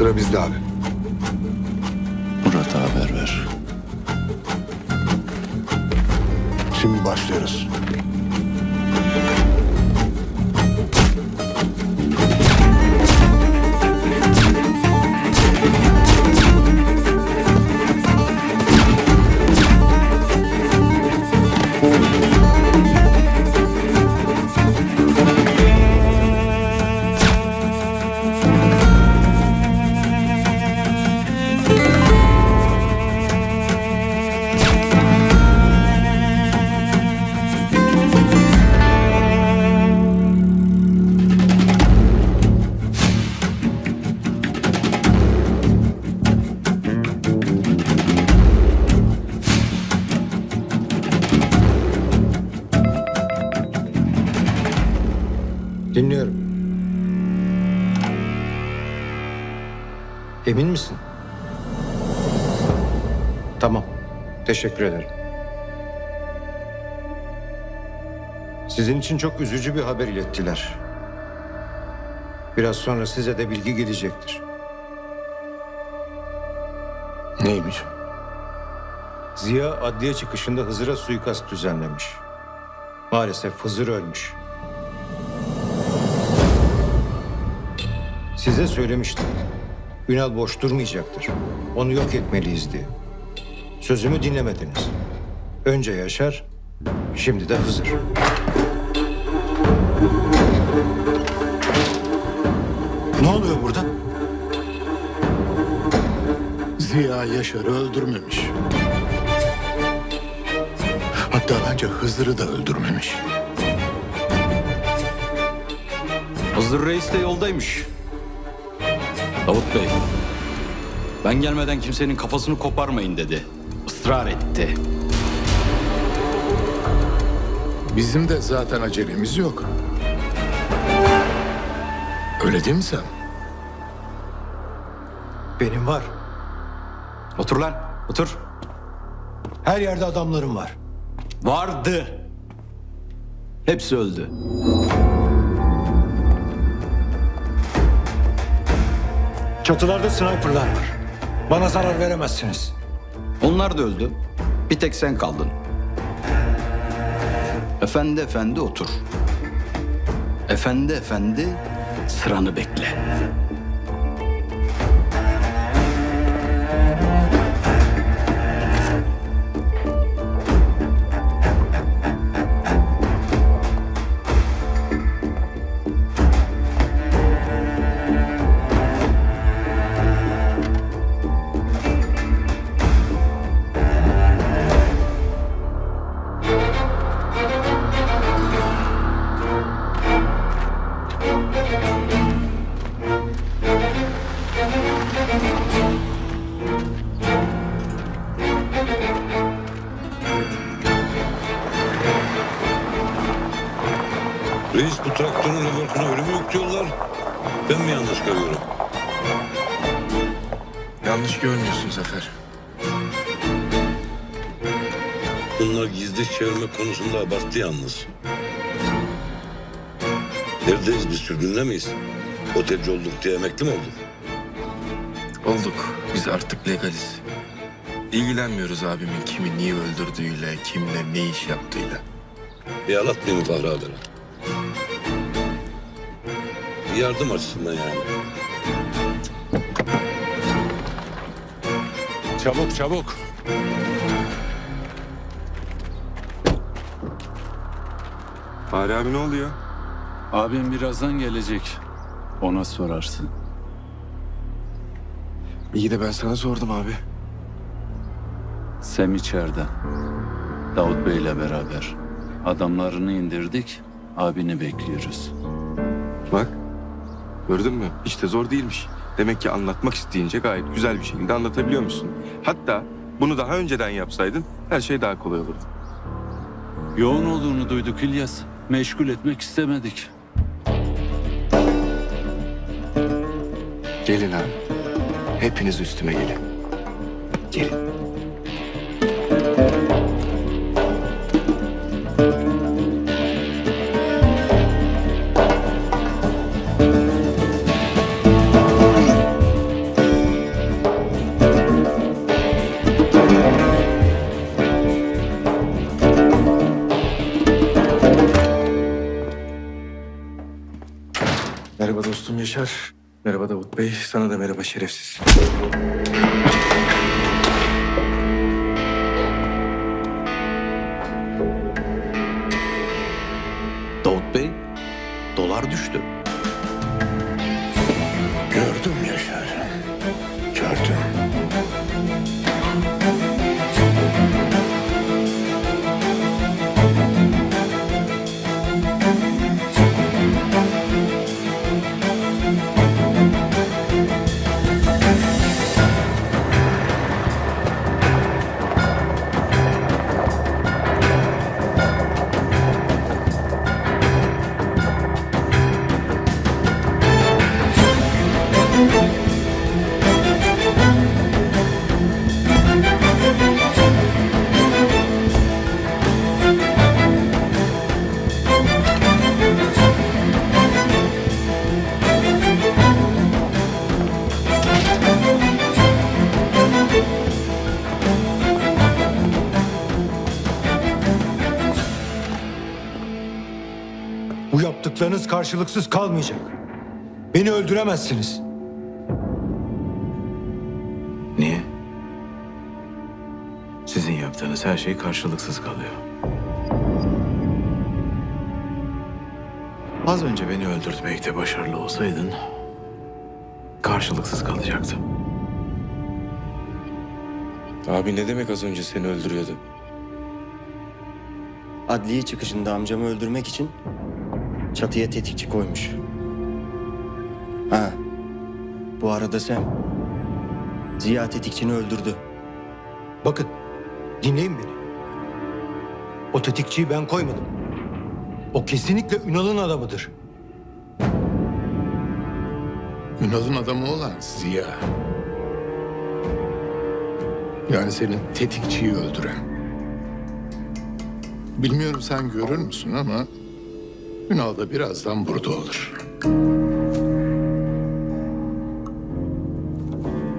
Sıra bizde abi. Murat'a haber ver. Şimdi başlıyoruz. Dinliyorum. Emin misin? Tamam. Teşekkür ederim. Sizin için çok üzücü bir haber ilettiler. Biraz sonra size de bilgi gelecektir. Neymiş? Ziya adliye çıkışında Hızır'a suikast düzenlemiş. Maalesef Hızır ölmüş. Size söylemiştim. Ünal boş durmayacaktır. Onu yok etmeliyiz diye. Sözümü dinlemediniz. Önce Yaşar, şimdi de Hızır. Ne oluyor burada? Ziya Yaşar'ı öldürmemiş. Hatta bence Hızır'ı da öldürmemiş. Hızır Reis de yoldaymış. Davut Bey, ben gelmeden kimsenin kafasını koparmayın dedi. Israr etti. Bizim de zaten acelemiz yok. Öyle değil mi sen? Benim var. Otur lan, otur. Her yerde adamlarım var. Vardı. Hepsi öldü. Çatılarda sniperlar var. Bana zarar veremezsiniz. Onlar da öldü. Bir tek sen kaldın. Efendi efendi otur. Efendi efendi sıranı bekle. Görmüyorsun Zafer. Bunlar gizli çevirme konusunda abarttı yalnız. Neredeyiz biz sürgünde miyiz? Otelci olduk diye emekli mi olduk? Olduk. Biz artık legaliz. İlgilenmiyoruz abimin kimi niye öldürdüğüyle, kimle ne iş yaptığıyla. Bir alatmayayım Fahri Adar'a. Bir yardım açısından yani. Çabuk çabuk. Fahri abi ne oluyor? Abim birazdan gelecek. Ona sorarsın. İyi de ben sana sordum abi. Sem içeride. Davut Bey'le beraber. Adamlarını indirdik. Abini bekliyoruz. Bak. Gördün mü? Hiç de zor değilmiş. Demek ki anlatmak isteyince gayet güzel bir şekilde anlatabiliyor musun? Hatta bunu daha önceden yapsaydın her şey daha kolay olurdu. Yoğun olduğunu duyduk İlyas. Meşgul etmek istemedik. Gelin abi. Hepiniz üstüme gelin. Gelin. Merhaba dostum Yaşar. Merhaba Davut Bey. Sana da merhaba şerefsiz. Yaptıklarınız karşılıksız kalmayacak. Beni öldüremezsiniz. Niye? Sizin yaptığınız her şey karşılıksız kalıyor. Az önce beni öldürtmekte başarılı olsaydın karşılıksız kalacaktı. Abi ne demek az önce seni öldürüyordu? Adliye çıkışında amcamı öldürmek için çatıya tetikçi koymuş. Ha. Bu arada sen Ziya tetikçini öldürdü. Bakın, dinleyin beni. O tetikçiyi ben koymadım. O kesinlikle Ünal'ın adamıdır. Ünal'ın adamı olan Ziya. Yani senin tetikçiyi öldüren. Bilmiyorum sen görür müsün ama Ünal da birazdan burada olur.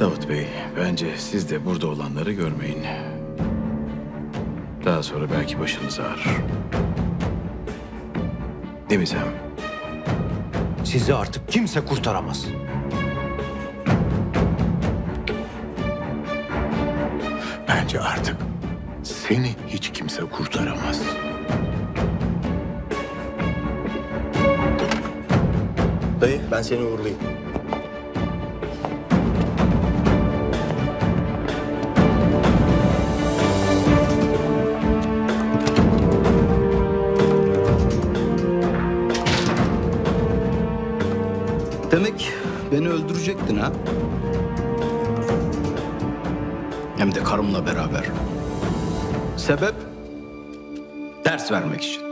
Davut Bey, bence siz de burada olanları görmeyin. Daha sonra belki başınız ağrır. Değil mi Sam? Sizi artık kimse kurtaramaz. Bence artık seni hiç kimse kurtaramaz. Dayı ben seni uğurlayayım. Demek beni öldürecektin ha? Hem de karımla beraber. Sebep? Ders vermek için.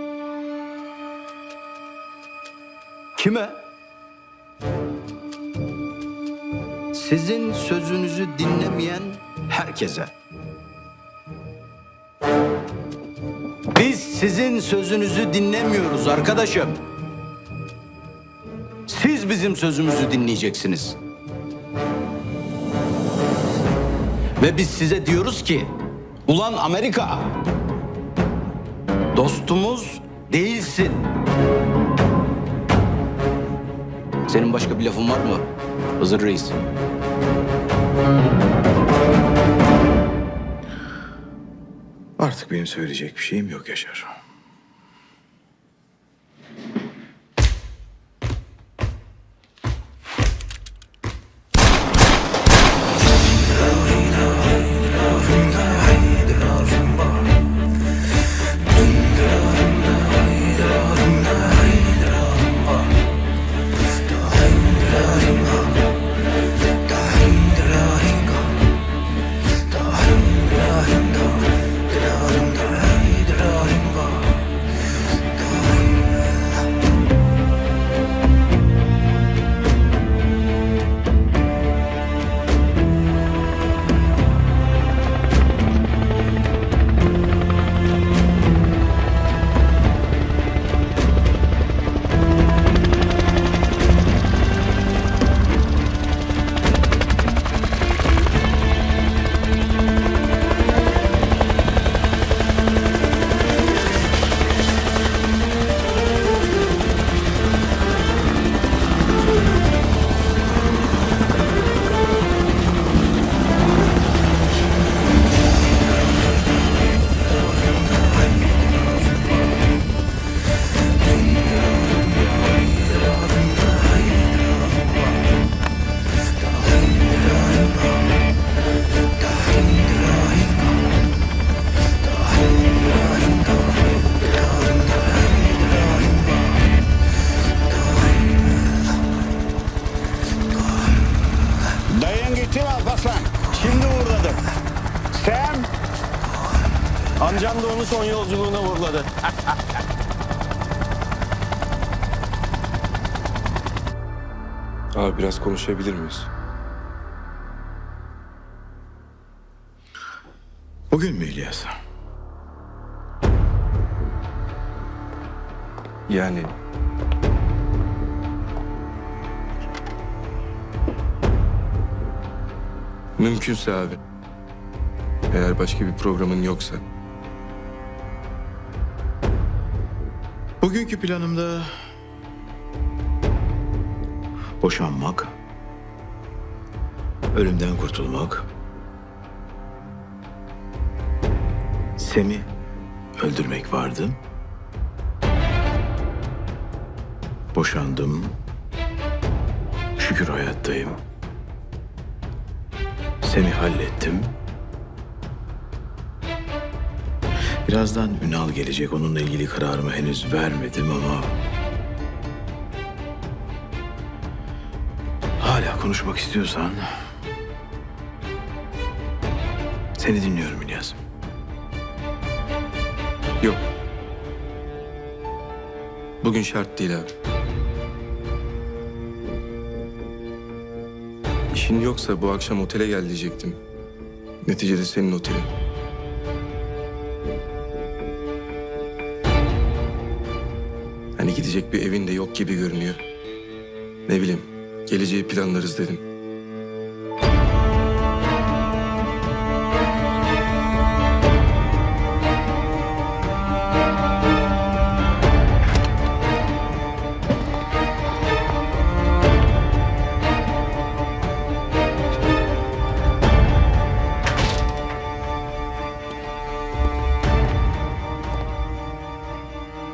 Kime? Sizin sözünüzü dinlemeyen herkese. Biz sizin sözünüzü dinlemiyoruz arkadaşım. Siz bizim sözümüzü dinleyeceksiniz. Ve biz size diyoruz ki, ulan Amerika, dostumuz değilsin. Senin başka bir lafın var mı? Hızır Reis. Artık benim söyleyecek bir şeyim yok Yaşar. Son yolculuğuna uğurladı. Abi biraz konuşabilir miyiz? Bugün mü İlyas? Yani Mümkünse abi. Eğer başka bir programın yoksa. Bugünkü planımda boşanmak, ölümden kurtulmak, Sem'i öldürmek vardı. Boşandım. Şükür hayattayım. Sem'i hallettim. Birazdan Ünal gelecek. Onunla ilgili kararımı henüz vermedim ama... Hala konuşmak istiyorsan... Seni dinliyorum İlyas. Yok. Bugün şart değil abi. İşin yoksa bu akşam otele gel diyecektim. Neticede senin otelin. Gidecek bir evin de yok gibi görünüyor. Ne bileyim, geleceği planlarız dedim.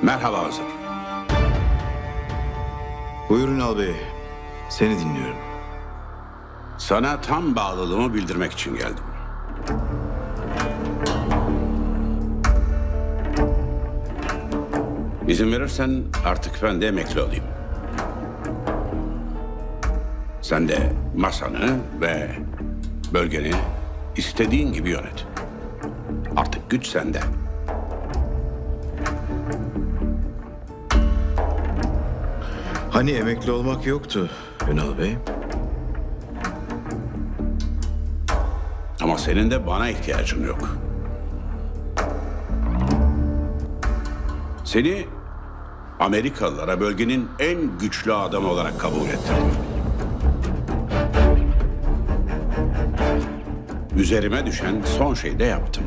Merhaba Hazır. Buyurun Ünal Bey. Seni dinliyorum. Sana tam bağlılığımı bildirmek için geldim. İzin verirsen artık ben de emekli olayım. Sen de masanı ve bölgeni istediğin gibi yönet. Artık güç sende. Hani emekli olmak yoktu Ünal Bey? Ama senin de bana ihtiyacın yok. Seni Amerikalılara bölgenin en güçlü adamı olarak kabul ettirdim. Üzerime düşen son şeyi de yaptım.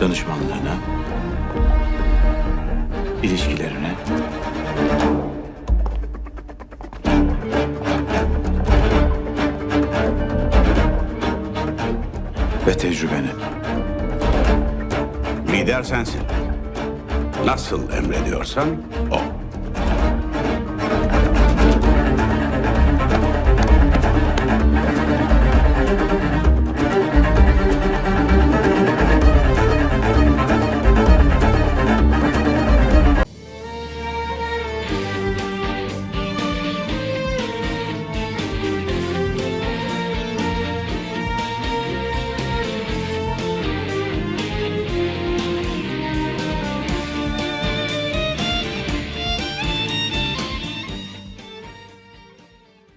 Danışmanlığına, ilişkilerine, ve tecrübene. Lider sensin. Nasıl emrediyorsan o.